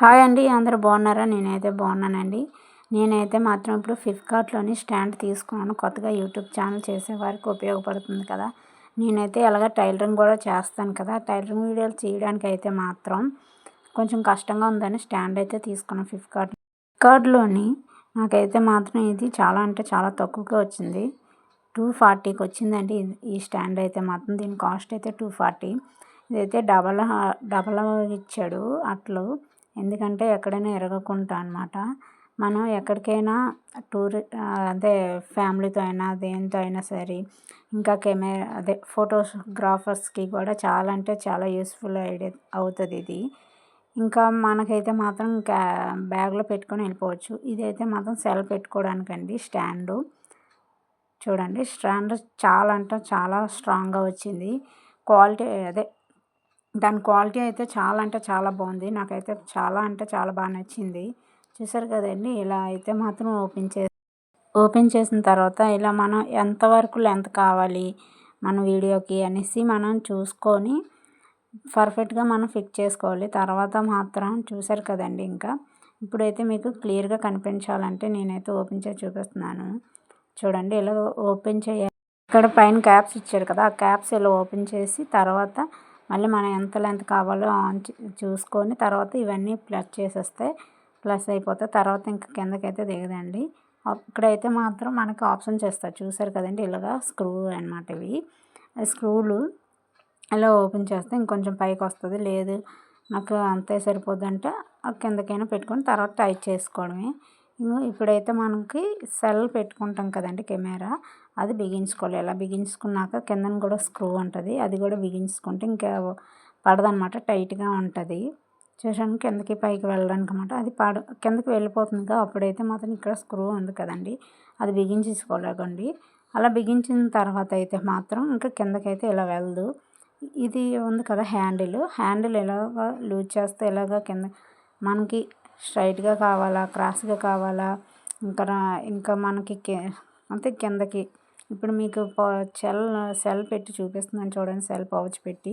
Hi అండి అందరూ బాగున్నారా? నేనైతే బాగున్నానండి. నేనైతే మాత్రం ఇప్పుడు ఫ్లిప్కార్ట్లోని స్టాండ్ తీసుకున్నాను. కొత్తగా యూట్యూబ్ ఛానల్ చేసే వారికి ఉపయోగపడుతుంది కదా. నేనైతే అలాగ టైలరింగ్ కూడా చేస్తాను కదా. టైలరింగ్ వీడియోలు చేయడానికి అయితే మాత్రం కొంచెం కష్టంగా ఉందని స్టాండ్ అయితే తీసుకున్నాను ఫ్లిప్కార్ట్ ఫ్లిప్కార్ట్లోని నాకైతే మాత్రం ఇది చాలా అంటే చాలా తక్కువగా వచ్చింది. టూ ఫార్టీకి వచ్చిందండి ఈ స్టాండ్ అయితే మాత్రం దీని కాస్ట్ అయితే టూ ఫార్టీ. ఇదైతే డబల్ డబల్ ఇచ్చాడు అట్లు. ఎందుకంటే ఎక్కడైనా ఇరగకుండా అనమాట మనం ఎక్కడికైనా టూర్ అదే ఫ్యామిలీతో అయినా దేనితో అయినా సరే ఇంకా కెమెరా అదే ఫోటోగ్రాఫర్స్కి కూడా చాలా అంటే చాలా యూస్ఫుల్ ఐడియా అవుతుంది ఇది. ఇంకా మనకైతే మాత్రం క్యా బ్యాగ్లో పెట్టుకొని వెళ్ళిపోవచ్చు. ఇదైతే మాత్రం సెల్ పెట్టుకోవడానికండి స్టాండు. చూడండి స్టాండ్ చాలా అంటే చాలా స్ట్రాంగ్గా వచ్చింది. క్వాలిటీ అదే దాని క్వాలిటీ అయితే చాలా అంటే చాలా బాగుంది. నాకైతే చాలా అంటే చాలా బాగా నచ్చింది. చూసారు కదండి ఇలా అయితే మాత్రం ఓపెన్ చే ఓపెన్ చేసిన తర్వాత ఇలా మనం ఎంతవరకు లెంత్ కావాలి మన వీడియోకి అనేసి మనం చూసుకొని పర్ఫెక్ట్గా మనం ఫిక్స్ చేసుకోవాలి. తర్వాత మాత్రం చూసారు కదండి ఇంకా. ఇప్పుడైతే మీకు క్లియర్గా కనిపించాలంటే నేనైతే ఓపెన్ చేసి చూపిస్తున్నాను. చూడండి ఇలా ఓపెన్ చేయాలి. ఇక్కడ పైన క్యాప్స్ ఇచ్చారు కదా ఆ క్యాప్స్ ఇలా ఓపెన్ చేసి తర్వాత మళ్ళీ మనం ఎంత లెంత్ కావాలో ఆన్ చూసుకొని తర్వాత ఇవన్నీ ప్లస్ చేసేస్తే ప్లస్ అయిపోతే తర్వాత ఇంకా కిందకైతే దిగదండి. ఇక్కడైతే మాత్రం మనకి ఆప్షన్ చేస్తారు. చూసారు కదండి ఇలాగా స్క్రూ అనమాట ఇవి. స్క్రూలు ఇలా ఓపెన్ చేస్తే ఇంకొంచెం పైకి వస్తుంది. లేదు నాకు అంతే సరిపోద్దంటే కిందకైనా పెట్టుకొని తర్వాత టైట్ చేసుకోవడమే. ఇప్పుడైతే మనకి సెల్ పెట్టుకుంటాం కదండి కెమెరా అది బిగించుకోవాలి. ఇలా బిగించుకున్నాక కిందన కూడా స్క్రూ ఉంటుంది. అది కూడా బిగించుకుంటే ఇంకా పడదనమాట టైట్గా ఉంటుంది. చూసాను కిందకి పైకి వెళ్ళడానికి అనమాట అది పడ కిందకి వెళ్ళిపోతుంది అప్పుడైతే మాత్రం ఇక్కడ స్క్రూ ఉంది కదండి. అది బిగించేసుకోలేకండి. అలా బిగించిన తర్వాత అయితే మాత్రం ఇంకా కిందకైతే ఇలా వెళ్ళదు ఇది ఉంది కదా హ్యాండిల్. హ్యాండిల్ ఎలాగ లూజ్ చేస్తే ఎలాగ కింద మనకి స్ట్రైట్గా కావాలా క్రాస్గా కావాలా ఇంకా ఇంకా మనకి అంతే కిందకి. ఇప్పుడు మీకు సెల్ సెల్ పెట్టి చూపిస్తున్నాను చూడండి సెల్ పౌచ్ పెట్టి.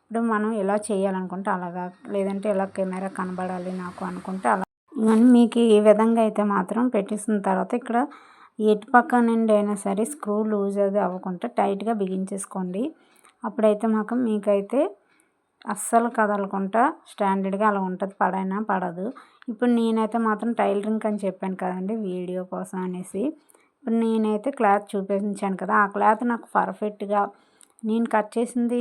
ఇప్పుడు మనం ఇలా చేయాలనుకుంటే అలాగా లేదంటే ఇలా కెమెరా కనబడాలి నాకు అనుకుంటే అలా. ఇవన్నీ మీకు ఈ విధంగా అయితే మాత్రం పెట్టేసిన తర్వాత ఇక్కడ ఎటు పక్క నుండి అయినా సరే స్క్రూ లూజ్ అది అవ్వకుండా టైట్గా బిగించేసుకోండి. అప్పుడైతే మాకు మీకైతే అస్సలు కదలకుండా స్టాండర్డ్గా అలా ఉంటుంది. పడైనా పడదు. ఇప్పుడు నేనైతే మాత్రం టైలరింగ్ అని చెప్పాను కదండి వీడియో కోసం అనేసి. ఇప్పుడు నేనైతే క్లాత్ చూపించాను కదా ఆ క్లాత్ నాకు పర్ఫెక్ట్గా నేను కట్ చేసింది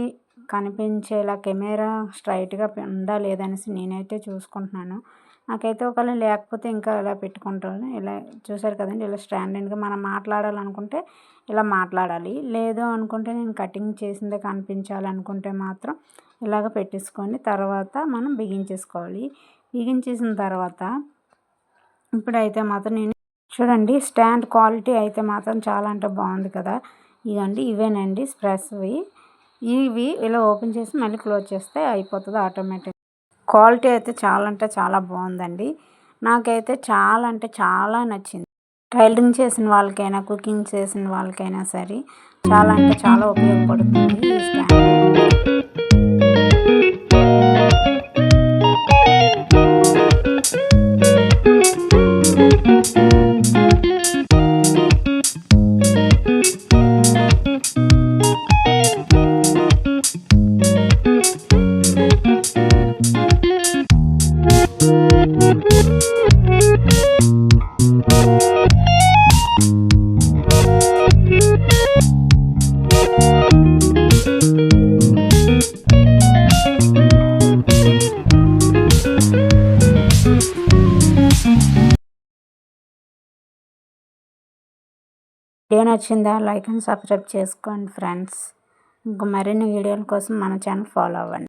కనిపించేలా కెమెరా స్ట్రైట్గా ఉందా లేదనేసి నేనైతే చూసుకుంటున్నాను. నాకైతే ఒకవేళ లేకపోతే ఇంకా ఇలా పెట్టుకుంటాను ఇలా చూసారు కదండి ఇలా స్టాండర్డ్గా మనం మాట్లాడాలనుకుంటే ఇలా మాట్లాడాలి. లేదు అనుకుంటే నేను కటింగ్ చేసిందే కనిపించాలనుకుంటే మాత్రం ఇలాగ పెట్టేసుకొని తర్వాత మనం బిగించేసుకోవాలి బిగించేసిన తర్వాత ఇప్పుడైతే మాత్రం నేను చూడండి స్టాండ్ క్వాలిటీ అయితే మాత్రం చాలా అంటే బాగుంది కదా. ఇవండి ఇవేనండి స్ప్రెస్వి. ఇవి ఇలా ఓపెన్ చేసి మళ్ళీ క్లోజ్ చేస్తే అయిపోతుంది ఆటోమేటిక్ క్వాలిటీ అయితే చాలా అంటే చాలా బాగుందండి. నాకైతే చాలా అంటే చాలా నచ్చింది. టైలరింగ్ చేసిన వాళ్ళకైనా కుకింగ్ చేసిన వాళ్ళకైనా సరే చాలా అంటే చాలా ఉపయోగపడుతుంది ఈ స్టాండ్ వీడియో నచ్చిందా లైక్ అండ్ సబ్స్క్రైబ్ చేసుకోండి ఫ్రెండ్స్. ఇంకా మరిన్ని వీడియోల కోసం మన ఛానల్ ఫాలో అవ్వండి.